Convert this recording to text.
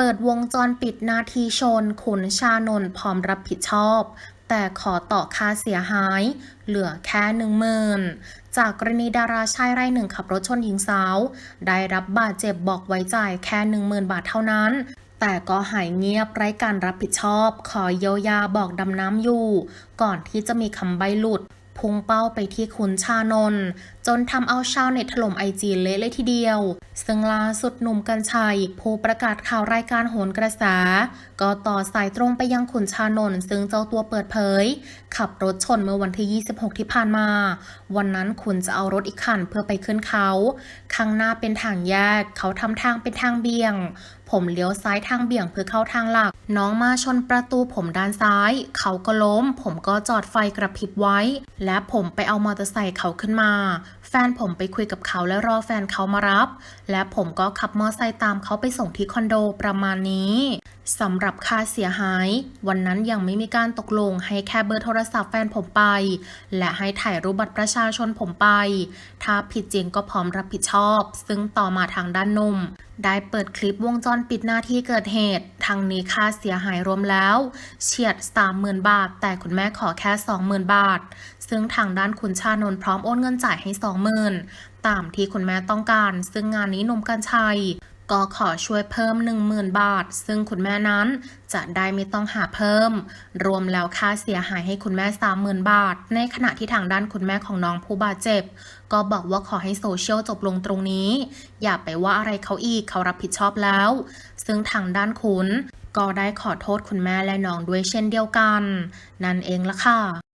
เปิดวงจรปิดนาทีชน ขุนชานนพร้อมรับผิดชอบ แต่ขอต่อค่าเสียหาย เหลือแค่หนึ่งหมื่นจากกรณีดาราชายรายหนึ่งขับรถชนหญิงสาว ได้รับบาดเจ็บบอกไว้จ่ายแค่หนึ่งหมื่นบาทเท่านั้นแต่ก็หายเงียบไร้การรับผิดชอบ ขอเยียวยาบอกดำน้ำอยู่ ก่อนที่จะมีคำใบหลุด พุ่งเป้าไปที่คุณชานนท์จนทำเอาชาวเน็ตถล่มไอจีเละเลยทีเดียว ซึ่งล่าสุดหนุ่มกัญชัย ผู้ประกาศข่าวรายการโหนกระแสก็ต่อสายตรงไปยังขุนชานนท์ซึ่งเจ้าตัวเปิดเผย ขับรถชนเมื่อวันที่ 26 ที่ผ่านมา วันนั้นคุณจะเอารถอีกคันเพื่อไปขึ้นเขา ข้างหน้าเป็นทางแยก เขาทำทางเป็นทางเบี่ยง ผมเลี้ยวซ้ายทางเบี่ยงเพื่อเข้าทางหลัก น้องมาชนประตูผมด้านซ้าย เขาก็ล้ม ผมก็จอดไฟกระพริบไว้ และผมไปเอามอเตอร์ไซค์เขาขึ้นมา แฟนผมไปคุยกับเขาและรอแฟนเขามารับ และผมก็ขับมอเตอร์ไซค์ตามเขาไปส่งที่คอนโดประมาณนี้ สำหรับค่าเสียหาย วันนั้นยังไม่มีการตกลงให้แค่เบอร์โทรศัพท์แฟนผมไป และให้ถ่ายรูปบัตรประชาชนผมไป ถ้าผิดจริงก็พร้อมรับผิดชอบ ซึ่งต่อมาทางด้านนุ่มได้เปิดคลิปวงจรปิดหน้าที่เกิดเหตุ ทางนี้ค่าเสียหายรวมแล้ว เฉียด 30,000 บาท แต่คุณแม่ขอแค่ 20,000 บาท ซึ่งทางด้านคุณชานนพร้อมโอนเงินจ่ายให้ 20,000 ตามที่คุณแม่ต้องการ ซึ่งงานนี้หนุ่มกัญชัย ก็ขอช่วยเพิ่ม 10,000 บาท ซึ่งคุณแม่นั้นจะได้ไม่ต้องหาเพิ่ม รวมแล้วค่าเสียหายให้คุณแม่ 30,000 บาท ในขณะที่ทางด้านคุณแม่ของน้องผู้บาดเจ็บ ก็บอกว่าขอให้โซเชียลจบลงตรงนี้ อย่าไปว่าอะไรเขาอีกเขารับผิดชอบแล้ว ซึ่งทางด้านคุณก็ได้ขอโทษคุณแม่และน้องด้วยเช่นเดียวกัน นั่นเองละค่ะ